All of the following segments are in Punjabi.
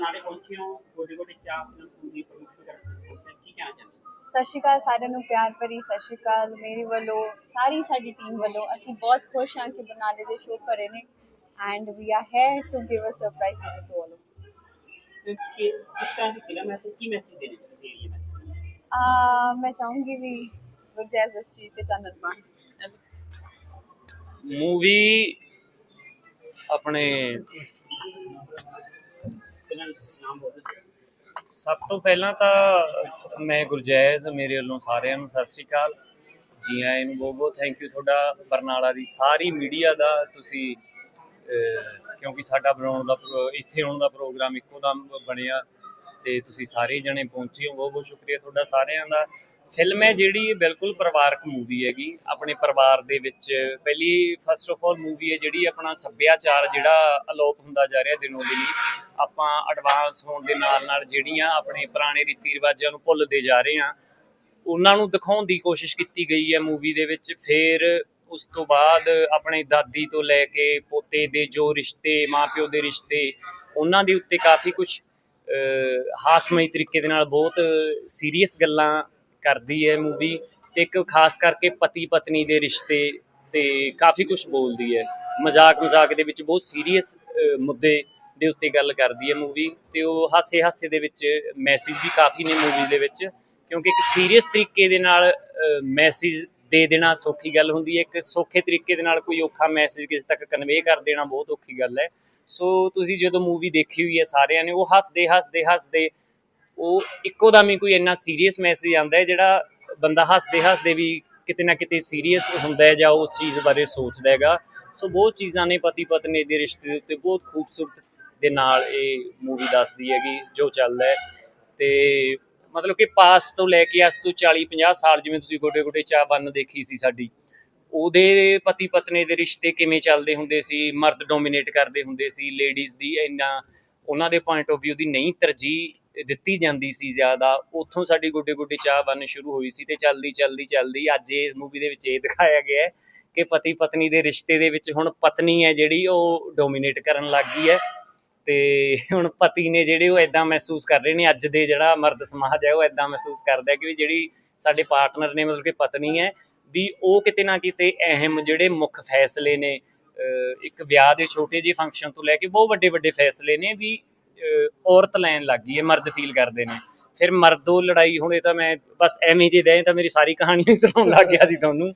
ਬਰਨਾਲੇ ਪਹੁੰਚੇ ਹੋ ਗੋਡੇ ਗੋਡੇ ਚਾਹ ਫਿਲਮ ਦੀ ਪ੍ਰਮੋਸ਼ਨ ਕਰਨ ਕੀ ਕਹਿਣਾ ਚਾਹੁੰਦੇ? ਸਤਿ ਸ਼੍ਰੀ ਅਕਾਲ ਸਾਰਿਆਂ ਨੂੰ ਪਿਆਰ ਭਰੀ ਸਤਿ ਸ਼੍ਰੀ ਅਕਾਲ। ਮੇਰੇ ਵੱਲੋਂ ਸਾਰੀ ਸਾਡੀ ਟੀਮ ਵੱਲੋਂ ਅਸੀਂ ਬਹੁਤ ਖੁਸ਼ ਹਾਂ ਕਿ ਬਰਨਾਲੇ ਦੇ ਸ਼ੋਅ ਭਰੇ ਨੇ। And we are here to give a surprise visit to all ਕਿ ਕਿਸ ਤਰ੍ਹਾਂ ਦੀ ਫਿਲਮ ਹੈ ਤੇ ਕੀ ਮੈਸੇਜ ਦੇਣਾ ਚਾਹੁੰਦੇ ਹੋ? ਆ ਮੈਂ ਚਾਹੂੰਗੀ ਵੀ ਗੁਰਜੈਜ਼ ਇਸ ਚੀਜ਼ ਤੇ ਚੈਨਲ ਪਾਣ ਮੂਵੀ ਆਪਣੇ ਸਭ ਤੋਂ ਪਹਿਲਾਂ ਤਾਂ ਮੈਂ ਗੁਰਜੈਜ਼ ਮੇਰੇ ਵੱਲੋਂ ਸਾਰਿਆਂ ਨੂੰ ਸਤਿ ਸ਼੍ਰੀ ਅਕਾਲ। ਜੀ ਆਇਆਂ ਨੂੰ ਬਹੁਤ ਬਹੁਤ ਥੈਂਕ ਯੂ ਤੁਹਾਡਾ ਬਰਨਾਲਾ ਦੀ ਸਾਰੀ ਮੀਡੀਆ ਦਾ ਤੁਸੀਂ ਕਿਉਂਕਿ ਸਾਡਾ ਬਣਾਉਣ ਦਾ ਇੱਥੇ ਆਉਣ ਦਾ ਪ੍ਰੋਗਰਾਮ ਇੱਕੋ ਦਮ ਬਣਿਆ ਤੇ ਤੁਸੀਂ ਸਾਰੇ ਜਣੇ ਪਹੁੰਚੇ ਹੋ। ਬਹੁਤ ਬਹੁਤ ਸ਼ੁਕਰੀਆ ਤੁਹਾਡਾ ਸਾਰਿਆਂ ਦਾ। ਫਿਲਮ ਹੈ ਜਿਹੜੀ ਬਿਲਕੁਲ ਪਰਿਵਾਰਕ ਮੂਵੀ ਹੈਗੀ। ਆਪਣੇ ਪਰਿਵਾਰ ਦੇ ਵਿੱਚ ਪਹਿਲੀ ਫਸਟ ਆਫ ਆਲ ਮੂਵੀ ਹੈ ਜਿਹੜੀ ਆਪਣਾ ਸੱਭਿਆਚਾਰ ਜਿਹੜਾ ਅਲੋਪ ਹੁੰਦਾ ਜਾ ਰਿਹਾ ਦਿਨੋਂ ਦਿਨ ਆਪਾਂ ਐਡਵਾਂਸ ਹੋਣ ਦੇ ਨਾਲ ਨਾਲ ਜਿਹੜੀਆਂ ਆਪਣੇ ਪੁਰਾਣੇ ਰੀਤੀ ਰਿਵਾਜਾਂ ਨੂੰ ਭੁੱਲਦੇ ਜਾ ਰਹੇ ਹਾਂ, ਉਹਨਾਂ ਨੂੰ ਦਿਖਾਉਣ ਦੀ ਕੋਸ਼ਿਸ਼ ਕੀਤੀ ਗਈ ਹੈ ਮੂਵੀ ਦੇ ਵਿੱਚ। ਫਿਰ ਉਸ ਤੋਂ ਬਾਅਦ ਆਪਣੇ ਦਾਦੀ ਤੋਂ ਲੈ ਕੇ ਪੋਤੇ ਦੇ ਜੋ ਰਿਸ਼ਤੇ, ਮਾਪਿਓ ਦੇ ਰਿਸ਼ਤੇ, ਉਹਨਾਂ ਦੇ ਉੱਤੇ ਕਾਫੀ ਕੁਝ ਹਾਸਮਈ ਤਰੀਕੇ ਦੇ ਨਾਲ ਬਹੁਤ ਸੀਰੀਅਸ ਗੱਲਾਂ ਕਰਦੀ ਹੈ ਮੂਵੀ ਤੇ ਇੱਕ ਖਾਸ ਕਰਕੇ ਪਤੀ ਪਤਨੀ ਦੇ ਰਿਸ਼ਤੇ ਤੇ ਕਾਫੀ ਕੁਝ ਬੋਲਦੀ ਹੈ। ਮਜ਼ਾਕ ਮਜ਼ਾਕ ਦੇ ਵਿੱਚ ਬਹੁਤ ਸੀਰੀਅਸ ਮੁੱਦੇ ਦੇ ਉੱਤੇ ਗੱਲ ਕਰਦੀ ਹੈ ਮੂਵੀ ਤੇ ਉਹ ਹਾਸੇ ਹਾਸੇ ਦੇ ਵਿੱਚ ਮੈਸੇਜ ਵੀ ਕਾਫੀ ਨੇ ਮੂਵੀ ਦੇ ਵਿੱਚ, ਕਿਉਂਕਿ ਇੱਕ ਸੀਰੀਅਸ ਤਰੀਕੇ ਦੇ ਨਾਲ ਮੈਸੇਜ ਦੇ ਦੇਣਾ ਸੌਖੀ ਗੱਲ ਹੁੰਦੀ ਹੈ, ਇੱਕ ਸੌਖੇ ਤਰੀਕੇ ਦੇ ਨਾਲ ਕੋਈ ਔਖਾ ਮੈਸੇਜ ਕਿਸੇ ਤੱਕ ਕਨਵੇ ਕਰ ਦੇਣਾ ਬਹੁਤ ਔਖੀ ਗੱਲ ਹੈ। ਸੋ ਤੁਸੀਂ ਜਦੋਂ ਮੂਵੀ ਦੇਖੀ ਹੋਈ ਹੈ ਸਾਰਿਆਂ ਨੇ, ਉਹ ਹੱਸਦੇ ਹੱਸਦੇ ਹੱਸਦੇ, ਉਹ ਇੱਕੋ ਦਮ ਹੀ ਕੋਈ ਇੰਨਾ ਸੀਰੀਅਸ ਮੈਸੇਜ ਆਉਂਦਾ ਹੈ, ਜਿਹੜਾ ਬੰਦਾ ਹੱਸਦੇ ਹੱਸਦੇ ਵੀ ਕਿਤੇ ਨਾ ਕਿਤੇ ਸੀਰੀਅਸ ਹੁੰਦਾ ਹੈ ਜਾਂ ਉਸ ਚੀਜ਼ ਬਾਰੇ ਸੋਚਦਾ ਹੈਗਾ। ਸੋ ਬਹੁਤ ਚੀਜ਼ਾਂ ਨੇ ਪਤੀ ਪਤਨੀ ਦੇ ਰਿਸ਼ਤੇ ਦੇ ਉੱਤੇ, ਬਹੁਤ ਖੂਬਸੂਰਤ ਦੇ ਨਾਲ ਇਹ ਮੂਵੀ ਦੱਸਦੀ ਹੈਗੀ, ਜੋ ਚੱਲਦਾ ਹੈ। ਤੇ ਮਤਲਬ ਕਿ ਪਾਸ ਤੋਂ ਲੈ ਕੇ ਅੱਜ ਤੋਂ 40 50 ਸਾਲ ਜਿਵੇਂ ਤੁਸੀਂ ਗੋਡੇ ਗੋਡੇ ਚਾਹ ਬੰਨ ਦੇਖੀ ਸੀ ਸਾਡੀ, ਉਹਦੇ ਪਤੀ ਪਤਨੀ ਦੇ ਰਿਸ਼ਤੇ ਕਿਵੇਂ ਚੱਲਦੇ ਹੁੰਦੇ ਸੀ, ਮਰਦ ਡੋਮੀਨੇਟ ਕਰਦੇ ਹੁੰਦੇ ਸੀ ਲੇਡੀਜ਼ ਦੀ ਇੰਨਾ ਉਹਨਾਂ ਦੇ ਪੁਆਇੰਟ ਆਫ View ਦੀ ਨਹੀਂ ਤਰਜੀਹ ਦਿੱਤੀ ਜਾਂਦੀ ਸੀ ਜ਼ਿਆਦਾ। ਉੱਥੋਂ ਸਾਡੀ ਗੁੱਡੇ ਗੋਡੇ ਚਾਹ ਬੰਨ ਸ਼ੁਰੂ ਹੋਈ ਸੀ ਤੇ ਚੱਲਦੀ ਚੱਲਦੀ ਚੱਲਦੀ ਅੱਜ ਇਸ ਮੂਵੀ ਦੇ ਵਿੱਚ ਇਹ ਦਿਖਾਇਆ ਗਿਆ ਹੈ ਕਿ ਪਤੀ ਪਤਨੀ ਦੇ ਰਿਸ਼ਤੇ ਦੇ ਵਿੱਚ ਹੁਣ ਪਤਨੀ ਹੈ ਜਿਹੜੀ, ਉਹ ਡੋਮੀਨੇਟ ਕਰਨ ਲੱਗ ਗਈ ਹੈ। ਤੇ ਹੁਣ ਪਤੀ ਨੇ ਜਿਹੜੇ ਉਹ ਇਦਾਂ ਮਹਿਸੂਸ ਕਰ ਰਹੇ ਨੇ, ਅੱਜ ਦੇ ਜਿਹੜਾ ਮਰਦ ਸਮਾਜ ਹੈ, ਉਹ ਇਦਾਂ ਮਹਿਸੂਸ ਕਰਦਾ ਕਿ ਵੀ ਜਿਹੜੀ ਸਾਡੇ ਪਾਰਟਨਰ ਨੇ ਮਤਲਬ ਕਿ ਪਤਨੀ ਹੈ, ਵੀ ਉਹ ਕਿਤੇ ਨਾ ਕਿਤੇ ਅਹਿਮ ਜਿਹੜੇ ਮੁੱਖ ਫੈਸਲੇ ਨੇ, ਅਹ ਇੱਕ ਵਿਆਹ ਦੇ ਛੋਟੇ ਜਿਹੇ ਫੰਕਸ਼ਨ ਤੋਂ ਲੈ ਕੇ ਬਹੁਤ ਵੱਡੇ ਵੱਡੇ ਫੈਸਲੇ ਨੇ ਵੀ, ਅਹ ਔਰਤ ਲੈਣ ਲੱਗ ਗਈ ਹੈ, ਮਰਦ ਫੀਲ ਕਰਦੇ ਨੇ। ਫਿਰ ਮਰਦੋ ਲੜਾਈ, ਹੁਣ ਇਹ ਤਾਂ ਮੈਂ ਬਸ ਐਵੇਂ ਜੇ ਦੇ ਤਾਂ ਮੇਰੀ ਸਾਰੀ ਕਹਾਣੀ ਸੁਣਾਉਣ ਲੱਗ ਗਿਆ ਸੀ ਤੁਹਾਨੂੰ।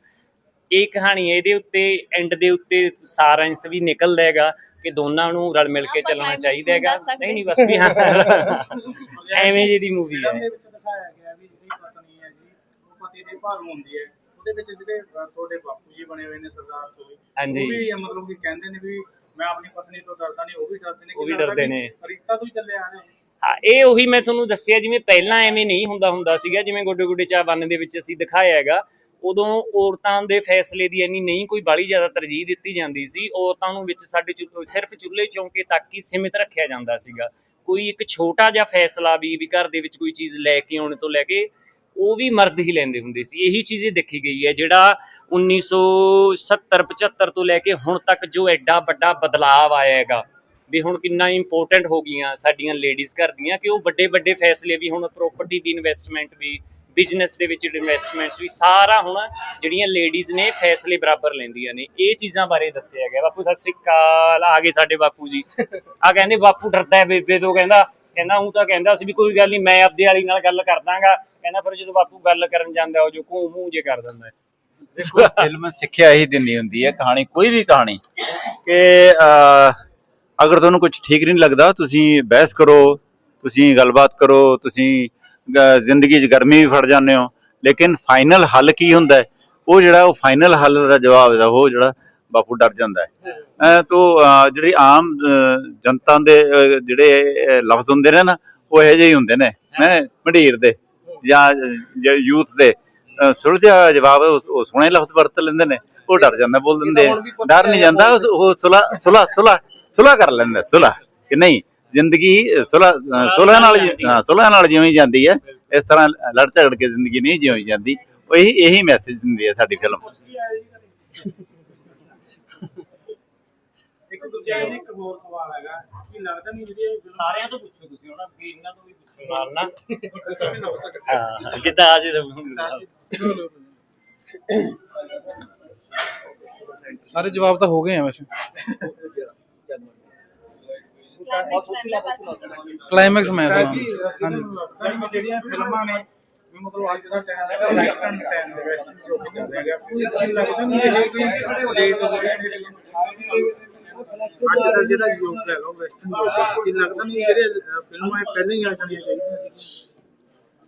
ਇਹ ਕਹਾਣੀ ਇਹਦੇ ਉੱਤੇ ਐਂਡ ਦੇ ਉੱਤੇ ਸਾਰਾਂਸ਼ ਵੀ ਨਿਕਲਦਾ ਹੈਗਾ ਕਿ ਦੋਨਾਂ ਨੂੰ ਰਲ ਮਿਲ ਕੇ ਚੱਲਣਾ ਚਾਹੀਦਾ ਹੈਗਾ। ਨਹੀਂ ਨਹੀਂ ਬਸ ਵੀ ਹਾਂ ਐਵੇਂ ਜਿਹੀ ਮੂਵੀ ਹੈ ਦੇ ਵਿੱਚ ਦਿਖਾਇਆ ਗਿਆ ਵੀ ਜਿਹੜੀ ਪਤਨੀ ਹੈ ਜੀ ਉਹ ਪਤੀ ਦੇ ਭਾਰੂ ਹੁੰਦੀ ਹੈ ਉਹਦੇ ਵਿੱਚ ਜਿਹੜੇ ਅ, ਤੁਹਾਡੇ ਬਾਪੂ ਜੀ ਬਣੇ ਹੋਏ ਨੇ ਸਰਦਾਰ ਸੋਈ ਹਾਂਜੀ। ਉਹ ਵੀ ਮਤਲਬ ਕਿ ਕਹਿੰਦੇ ਨੇ ਵੀ ਮੈਂ ਆਪਣੀ ਪਤਨੀ ਤੋਂ ਡਰਦਾ ਨਹੀਂ ਉਹ ਵੀ ਡਰਦੇ ਨੇ ਉਹ ਵੀ ਕਿ ਲੱਗਦਾ ਡਰਦੇ ਕਿ ਨੇ। ਰੀਤਾ ਤੋਂ ਹੀ ਚੱਲੇ ਆ ਰਹੇ ਨੇ ਹਾਂ ਇਹ ਉਹੀ ਮੈਂ ਤੁਹਾਨੂੰ ਦੱਸਿਆ ਜਿਵੇਂ ਪਹਿਲਾਂ ਐਵੇਂ ਨਹੀਂ ਹੁੰਦਾ ਹੁੰਦਾ ਸੀਗਾ ਜਿਵੇਂ ਗੋਡੇ ਗੋਡੇ ਚਾਹ ਬੰਨ ਦੇ ਵਿੱਚ ਅਸੀਂ ਦਿਖਾਇਆ ਹੈਗਾ ਉਦੋਂ ਔਰਤਾਂ ਦੇ ਫੈਸਲੇ ਦੀ ਇੰਨੀ ਨਹੀਂ, ਕੋਈ ਬਾਲੀ ਜ਼ਿਆਦਾ ਤਰਜੀਹ ਦਿੱਤੀ ਜਾਂਦੀ ਸੀ। ਔਰਤਾਂ ਨੂੰ ਵਿੱਚ ਸਾਡੇ ਸਿਰਫ ਚੁੱਲ੍ਹੇ ਚੌਂਕੇ ਤੱਕ ਹੀ ਸੀਮਿਤ ਰੱਖਿਆ ਜਾਂਦਾ ਸੀਗਾ। ਕੋਈ ਇੱਕ ਛੋਟਾ ਜਿਹਾ ਫੈਸਲਾ ਵੀ ਵੀ ਘਰ ਦੇ ਵਿੱਚ ਕੋਈ ਚੀਜ਼ ਲੈ ਕੇ ਆਉਣ ਤੋਂ ਲੈ ਕੇ, ਉਹ ਵੀ ਮਰਦ ਹੀ ਲੈਂਦੇ ਹੁੰਦੇ ਸੀ। ਇਹੀ ਚੀਜ਼ ਦੇਖੀ ਗਈ ਹੈ, ਜਿਹੜਾ 1970 75 ਤੋਂ ਲੈ ਕੇ ਹੁਣ ਤੱਕ ਜੋ ਐਡਾ ਵੱਡਾ ਬਦਲਾਅ ਆਇਆ ਹੈਗਾ। ਵੀ ਹੁਣ ਕਿੰਨਾ ਇੰਪੋਰਟੈਂਟ ਹੋ ਗਈਆਂ ਸਾਡੀਆਂ ਲੇਡੀਜ਼ ਘਰ ਦੀਆਂ ਕਿ ਉਹ ਵੱਡੇ ਵੱਡੇ ਫੈਸਲੇ ਵੀ ਹੁਣ ਪ੍ਰਾਪਰਟੀ ਦੀ ਇਨਵੈਸਟਮੈਂਟ ਵੀ ਬਿਜ਼ਨਸ ਦੇ ਵਿੱਚ ਇਨਵੈਸਟਮੈਂਟਸ ਵੀ ਸਾਰਾ ਹੁਣ ਜਿਹੜੀਆਂ ਲੇਡੀਜ਼ ਨੇ ਫੈਸਲੇ ਬਰਾਬਰ ਲੈਂਦੀਆਂ ਨੇ, ਇਹ ਚੀਜ਼ਾਂ ਬਾਰੇ ਦੱਸਿਆ ਗਿਆ। ਬਾਪੂ, ਸਤਿ ਸ੍ਰੀ ਅਕਾਲ। ਆ ਗਏ ਸਾਡੇ ਬਾਪੂ ਜੀ। ਆ ਕਹਿੰਦੇ ਬਾਪੂ ਡਰਦਾ ਹੈ ਬੇਬੇ ਤੋਂ, ਕਹਿੰਦਾ ਕਹਿੰਦਾ ਉਹ ਤਾਂ ਕਹਿੰਦਾ ਸੀ ਵੀ ਕੋਈ ਗੱਲ ਨਹੀਂ ਮੈਂ ਆਪਦੇ ਵਾਲੀ ਨਾਲ ਗੱਲ ਕਰ ਦਾਂਗਾ। ਕਹਿੰਦਾ ਫਿਰ ਜਦੋਂ ਬਾਪੂ ਗੱਲ ਕਰਨ ਜਾਂਦਾ, ਉਹ ਜੋ ਘੂੰ ਮੂੰਹ ਜੇ ਕਰ ਦਿੰਦਾ ਦੇਖੋ ਫਿਲਮ ਸਿੱਖਿਆ ਹੀ ਦਿੰਦੀ ਹੁੰਦੀ ਹੈ ਕਹਾਣੀ, ਕੋਈ ਵੀ ਕਹਾਣੀ। ਕਿ ਅਗਰ ਤੁਹਾਨੂੰ ਕੁਝ ਠੀਕ ਨਹੀਂ ਲੱਗਦਾ ਤੁਸੀਂ ਬਹਿਸ ਕਰੋ ਤੁਸੀਂ ਗੱਲਬਾਤ ਕਰੋ ਤੁਸੀਂ ਜ਼ਿੰਦਗੀ 'ਚ ਗਰਮੀ ਵੀ ਫੜ ਜਾਂਦੇ ਹੋ। ਲੇਕਿਨ ਫਾਈਨਲ ਹੱਲ ਕੀ ਹੁੰਦਾ ਹੈ? ਉਹ ਜਿਹੜਾ ਉਹ ਫਾਈਨਲ ਹੱਲ ਦਾ ਜਵਾਬ ਹੈ ਉਹ ਜਿਹੜਾ ਬਾਪੂ ਡਰ ਜਾਂਦਾ ਹੈ। ਅਹ, ਜਿਹੜੀ ਆਮ ਜਨਤਾ ਦੇ ਜਿਹੜੇ ਲਫ਼ਜ਼ ਹੁੰਦੇ ਨੇ ਨਾ ਉਹ ਇਹੋ ਜਿਹੇ ਹੀ ਹੁੰਦੇ ਨੇ ਹੈ ਮੰਡੀਰ ਦੇ ਜਾਂ ਜਿਹੜੇ ਯੂਥ ਦੇ। ਸੁਲਝਿਆ ਜਵਾਬ ਉਹ ਸੋਹਣੇ ਲਫ਼ਜ਼ ਵਰਤ ਲੈਂਦੇ ਨੇ ਉਹ ਡਰ ਜਾਂਦਾ ਬੋਲ ਦਿੰਦੇ ਡਰ ਨਹੀਂ ਜਾਂਦਾ ਉਹ- ਉਹ ਸੁਲਾ ਸੁਲਾ ਸੁਲਾ। ਸੁਲਾ ਕਰ ਲੈਂਦਾ ਸੁਲਾ। ਕਿ ਨਹੀਂ ਜ਼ਿੰਦਗੀ ਸੁਲਾ ਸੁਲਾ ਨਾਲ ਸੁਲਾ ਨਾਲ ਜਿਉਂ ਜਾਂਦੀ ਹੈ ਇਸ ਤਰ੍ਹਾਂ ਲੜ ਝਗੜ ਕੇ ਜ਼ਿੰਦਗੀ ਨਹੀਂ ਜਿਉਂ ਜਾਂਦੀ। ਉਹ ਇਹੀ ਇਹੀ ਮੈਸੇਜ ਦਿੰਦੀ ਹੈ ਸਾਡੀ ਫਿਲਮ? ਇੱਕ ਜੀ ਇੱਕ ਹੋਰ ਸਵਾਲ ਹੈਗਾ ਕਿ ਲੱਗਦਾ ਨਹੀਂ ਜਿਹੜੀ ਸਾਰਿਆਂ ਤੋਂ ਪੁੱਛੋ ਤੁਸੀਂ ਉਹਨਾਂ ਇਹਨਾਂ ਤੋਂ ਵੀ ਪੁੱਛੋ ਨਾਲ ਨਾ ਤੁਸੀਂ ਨਾ ਉੱਤਰ ਹਾਂ ਕਿੱਦਾਂ ਆ ਜੇ ਸਾਰੇ ਜਵਾਬ ਤਾਂ ਹੋ ਗਏ ਆ ਵੈਸੇ। ਕਲਾਈਮੈਕਸ ਮੈਂ ਜੀ ਸੁਣਾ ਹਾਂਜੀ। ਜਿਹੜੀਆਂ ਫਿਲਮਾਂ ਨੇ ਵੀ ਮਤਲਬ ਅੱਜ ਦਾ ਟਾਈਮ ਹੈਗਾ ਵੈਸਟਰਨ ਟਾਈਮ ਹੈ ਵੈਸਟਰਨ ਜੋ ਵੀ ਚੱਲ ਰਿਹਾ ਹੈਗਾ ਇਹ ਲੱਗਦਾ ਨਹੀਂ ਇਹ ਕੋਈ ਲੇਟ ਹੋ ਰਿਹਾ ਨੇ ਅੱਜ ਦਾ ਜਿਹੜਾ ਯੁੱਗ ਹੈਗਾ ਉਹ ਵੈਸਟਰਨ ਯੁੱਗ ਹੈ। ਇਹ ਲੱਗਦਾ ਨਹੀਂ ਜਿਹੜੇ ਅਹ, ਫਿਲਮਾਂ ਇਹ ਪਹਿਲਾਂ ਹੀ ਆ ਜਾਣੀਆਂ ਚਾਹੀਦੀਆਂ ਸੀ?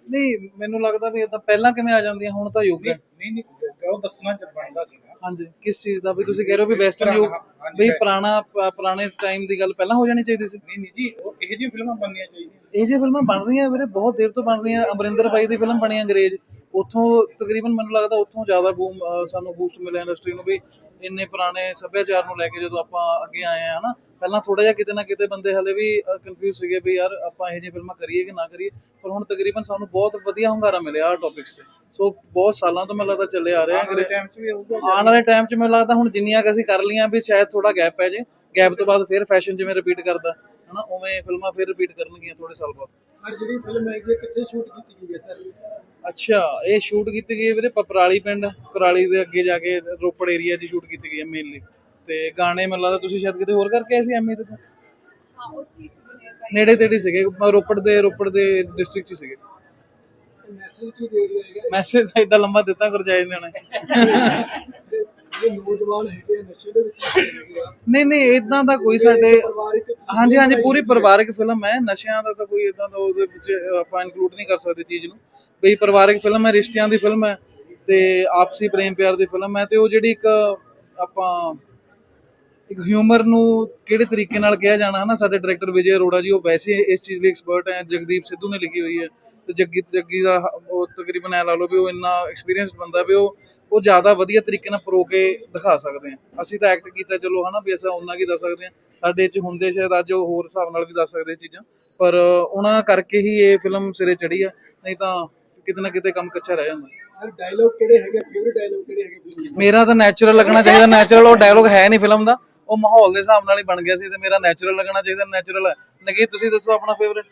ਨਹੀਂ ਮੈਨੂੰ ਲੱਗਦਾ ਵੀ ਇਹ ਤਾਂ ਪਹਿਲਾਂ ਕਿਵੇਂ ਆ ਜਾਂਦੀਆਂ ਹੁਣ ਤਾਂ ਯੁੱਗ ਹੈ। ਨਹੀਂ ਨਹੀਂ ਉਹ ਦੱਸਣਾ ਚ ਬਣਦਾ ਸੀ ਨਾ ਹਾਂਜੀ ਕਿਸ ਚੀਜ਼ ਦਾ ਵੀ ਤੁਸੀਂ ਕਹਿ ਰਹੇ ਹੋ ਵੀ ਵੈਸਟਰਨ ਯੁੱਗ ਹੈ। ਪੁਰਾਣਾ ਪੁਰਾਣੇ ਟਾਈਮ ਦੀ ਗੱਲ ਪਹਿਲਾਂ ਹੋ ਜਾਣੀ ਚਾਹੀਦੀ ਸੀ। ਨਹੀਂ ਨਹੀਂ ਜੀ ਉਹ ਇਹੋ ਜਿਹੀਆਂ ਫਿਲਮਾਂ ਬਣਨੀਆਂ ਚਾਹੀਦੀਆਂ। ਇਹ ਜਿਹੀ ਫਿਲਮਾਂ ਬਣ ਰਹੀਆਂ ਵੀਰੇ ਬਹੁਤ ਦੇਰ ਤੋਂ ਬਣ ਰਹੀਆਂ। ਅਮਰਿੰਦਰ ਬਾਈ ਦੀ ਫਿਲਮ ਬਣੀ ਅੰਗਰੇਜ਼। ਉੱਥੋਂ ਤਕਰੀਬਨ ਮੈਨੂੰ ਲੱਗਦਾ ਉੱਥੋਂ ਜ਼ਿਆਦਾ ਬੂਮ ਸਾਨੂੰ ਬੂਸਟ ਮਿਲਿਆ ਇੰਡਸਟਰੀ ਨੂੰ ਵੀ ਇੰਨੇ ਪੁਰਾਣੇ ਸੱਭਿਆਚਾਰ ਨੂੰ ਲੈ ਕੇ ਜਦੋਂ ਆਪਾਂ ਅੱਗੇ ਆਏ ਆ ਹਨਾ ਪਹਿਲਾਂ ਥੋੜਾ ਜਿਹਾ ਕਿਤੇ ਨਾ ਕਿਤੇ ਬੰਦੇ ਹਲੇ ਵੀ ਕਨਫਿਊਜ਼ ਸੀਗੇ ਵੀ ਯਾਰ ਆਪਾਂ ਇਹ ਜਿਹੀ ਫਿਲਮਾਂ ਕਰੀਏ ਕਿ ਨਾ ਕਰੀਏ ਪਰ ਹੁਣ ਤਕਰੀਬਨ ਸਾਨੂੰ ਬਹੁਤ ਵਧੀਆ ਹੁੰਗਾਰਾ ਮਿਲਿਆ ਆ ਟੌਪਿਕਸ ਤੇ। ਸੋ ਬਹੁਤ ਸਾਲਾਂ ਤੋਂ ਮੈਨੂੰ ਲੱਗਦਾ ਚੱਲੇ ਆ ਰਹੇ ਆ ਵਾਲੇ ਟਾਈਮ 'ਚ ਵੀ ਆਊਗਾ। ਆਉਣ ਵਾਲੇ ਟਾਈਮ 'ਚ ਮੈਨੂੰ ਲੱਗਦਾ ਹੁਣ ਜਿੰਨੀਆਂ ਕੁ ਅਸੀਂ ਕਰ ਲਈਆਂ ਵੀ ਸ਼ਾਇਦ ਥੋੜਾ ਗੈਪ ਪੈ ਜੇ ਗੈਪ ਤੋਂ ਬਾਅਦ ਫਿਰ ਫੈਸ਼ਨ ਜਿਵੇਂ ਰਿਪੀਟ ਕਰਦਾ। ਹਨਾ ਉਵੇਂ ਫਿਲਮਾਂ ਫਿਰ ਰਿਪੀਟ ਕਰਨਗੀਆਂ ਥੋੜੇ ਸਾਲ ਬਾਅਦ। ਅੱਜ ਜਿਹੜੀ ਫਿਲਮ ਹੈਗੀ ਹੈ, ਕਿੱਥੇ ਸ਼ੂਟ ਕੀਤੀ ਗਈ ਹੈ ਸਰ ਅੱਛਾ ਇਹ ਸ਼ੂਟ ਕੀਤੀ ਗਈ ਹੈ ਵੀਰੇ ਪਪਰਾਲੀ ਪਿੰਡ ਕੁਰਾਲੀ ਦੇ ਅੱਗੇ ਜਾ ਕੇ ਰੋਪੜ ਏਰੀਆ 'ਚ ਸ਼ੂਟ ਕੀਤੀ ਗਈ ਹੈ ਮੇਨਲੀ ਤੇ ਗਾਣੇ ਮੈਨੂੰ ਲੱਗਦਾ ਤੁਸੀਂ ਸ਼ਾਇਦ ਕਿਤੇ ਹੋਰ ਕਰਕੇ ਆਏ ਸੀ ਐਮਏ ਤੇ ਤੋਂ? ਹਾਂ ਉੱਥੇ ਹੀ ਸੀ nearby। ਨੇੜੇ ਤੇੜੇ ਸੀਗੇ ਰੋਪੜ ਦੇ ਰੋਪੜ ਦੇ ਡਿਸਟ੍ਰਿਕਟ 'ਚ ਹੀ ਸੀਗੇ। ਮੈਸੇਜ ਕੀ ਦੇ ਰਿਹਾ ਹੈਗਾ? ਮੈਸੇਜ ਐਡਾ ਲੰਬਾ ਦਿੱਤਾ ਗੁਰਜਾਈ ਨੇ ਉਹਨੇ। ਜਿਹੜੇ ਜਿਹੜੇ ਨੌਜਵਾਨ ਹੈਗੇ ਆ, ਨਸ਼ੇ ਦੇ ਵਿੱਚ ਹੈਗੇ ਆ। ਨਹੀਂ ਨਹੀਂ ਇਦਾਂ ਦਾ ਕੋਈ ਸਾਡੇ ਪਰਿਵਾਰਿਕ ਹਾਂਜੀ ਹਾਂਜੀ ਪੂਰੀ ਪਰਿਵਾਰਕ ਫਿਲਮ ਹੈ। ਨਸ਼ਿਆਂ ਦਾ ਤਾਂ ਕੋਈ ਇਦਾਂ ਦਾ ਉਹਦੇ ਵਿੱਚ ਆਪਾਂ ਇਨਕਲੂਡ ਨਹੀਂ ਕਰ ਸਕਦੇ ਚੀਜ਼ ਨੂੰ। ਵੀ ਪਰਿਵਾਰਕ ਫਿਲਮ ਹੈ ਰਿਸ਼ਤਿਆਂ ਦੀ ਫਿਲਮ ਹੈ ਤੇ ਆਪਸੀ ਪ੍ਰੇਮ ਪਿਆਰ ਦੀ ਫਿਲਮ ਹੈ ਤੇ ਉਹ ਜਿਹੜੀ ਇੱਕ ਆਪਾਂ ਇੱਕ ਹਿਊਮਰ ਨੂੰ ਕਿਹੜੇ ਤਰੀਕੇ ਨਾਲ ਕਿਹਾ ਜਾਣਾ ਹੈ ਨਾ ਸਾਡੇ ਡਾਇਰੈਕਟਰ ਵਿਜੇ ਅਰੋੜਾ ਜੀ ਉਹ ਵੈਸੇ ਇਸ ਚੀਜ਼ ਲਈ ਐਕਸਪਰਟ ਹੈ ਜਗਦੀਪ ਸਿੱਧੂ ਨੇ ਲਿਖੀ ਹੋਈ ਹੈ। ਤੇ ਜੱਗੀ ਜੱਗੀ ਦਾ ਉਹ ਤਕਰੀਬਨ ਐ ਲਾ ਲਓ ਵੀ ਉਹ ਇੰਨਾ ਐਕਸਪੀਰੀਅੰਸਡ ਬੰਦਾ ਵੀ ਉਹ ਉਹ ਜ਼ਿਆਦਾ ਵਧੀਆ ਤਰੀਕੇ ਨਾਲ ਪਰੋ ਕੇ ਦਿਖਾ ਸਕਦੇ ਆ। ਅਸੀਂ ਤਾਂ ਐਕਟ ਕੀਤਾ ਚਲੋ ਹਨਾ ਵੀ ਅਸੀਂ ਉਹਨਾਂ ਕੀ ਦੱਸ ਸਕਦੇ ਆ। ਸਾਡੇ ਚ ਹੁੰਦੇ ਸ਼ਾਇਦ ਅੱਜ ਉਹ ਹੋਰ ਹਿਸਾਬ ਨਾਲ ਵੀ ਦੱਸ ਸਕਦੇ ਚੀਜ਼ਾਂ। ਪਰ ਉਹਨਾਂ ਕਰਕੇ ਹੀ ਇਹ ਫਿਲਮ ਸਿਰੇ ਚੜੀ ਆ ਨਹੀਂ ਤਾਂ ਕਿਤੇ ਨਾ ਕਿਤੇ ਕੰਮ ਕੱਚਾ ਰਹਿ ਜਾਂਦਾ। ਡਾਇਲੋਗ ਕਿਹੜੇ ਹੈਗੇ? ਫੇਵਰਿਟ ਡਾਇਲੋਗ ਕਿਹੜੇ ਹੈਗੇ? ਮੇਰਾ ਤਾਂ ਨੈਚੁਰਲ ਲੱਗਣਾ ਚਾਹੀਦਾ ਨੈਚੁਰਲ ਉਹ ਡਾਇਲੋਗ ਹੈ ਨਹੀਂ ਫਿਲਮ ਦਾ। ਉਹ ਮਾਹੌਲ ਦੇ ਹਿਸਾਬ ਨਾਲ ਹੀ ਬਣ ਗਿਆ ਸੀ ਤੇ ਮੇਰਾ ਨੈਚੁਰਲ ਲੱਗਣਾ ਚਾਹੀਦਾ ਨੈਚੁਰਲ ਹੈ। ਨਗੀ ਤੁਸੀਂ ਦੱਸੋ ਆਪਣਾ ਫੇਵਰਿਟ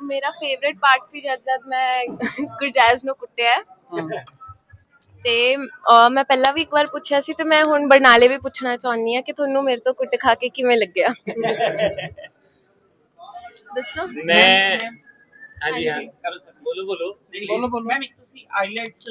ਮੇਰਾ ਫੇਵਰਿਟ ਪਾਰਟ ਸੀ ਜਦ ਜਦ ਮੈਂ ਗੁਰਜੈਜ਼ ਨੂੰ ਕੁੱਟਿਆ। ਤੇ ਅਹ, ਮੈਂ ਪਹਿਲਾਂ ਵੀ ਇੱਕ ਵਾਰ ਪੁੱਛਿਆ ਸੀ ਤੇ ਮੈਂ ਹੁਣ ਬਰਨਾਲੇ ਵੀ ਪੁੱਛਣਾ ਚਾਹੁੰਦੀ ਆ ਕਿ ਤੁਹਾਨੂੰ ਮੇਰੇ ਤੋਂ ਕੁੱਟ ਖਾ ਕੇ ਕਿਵੇਂ ਲੱਗਿਆ? ਦੱਸੋ। ਮੈਂ ਹਾਂਜੀ ਹਾਂ। ਕਰੋ ਸਰ। ਬੋਲੋ ਬੋਲੋ। ਬੋਲੋ, ਬੋਲੋ। ਮੈਮ ਤੁਸੀਂ ਆਈਲੈਟਸ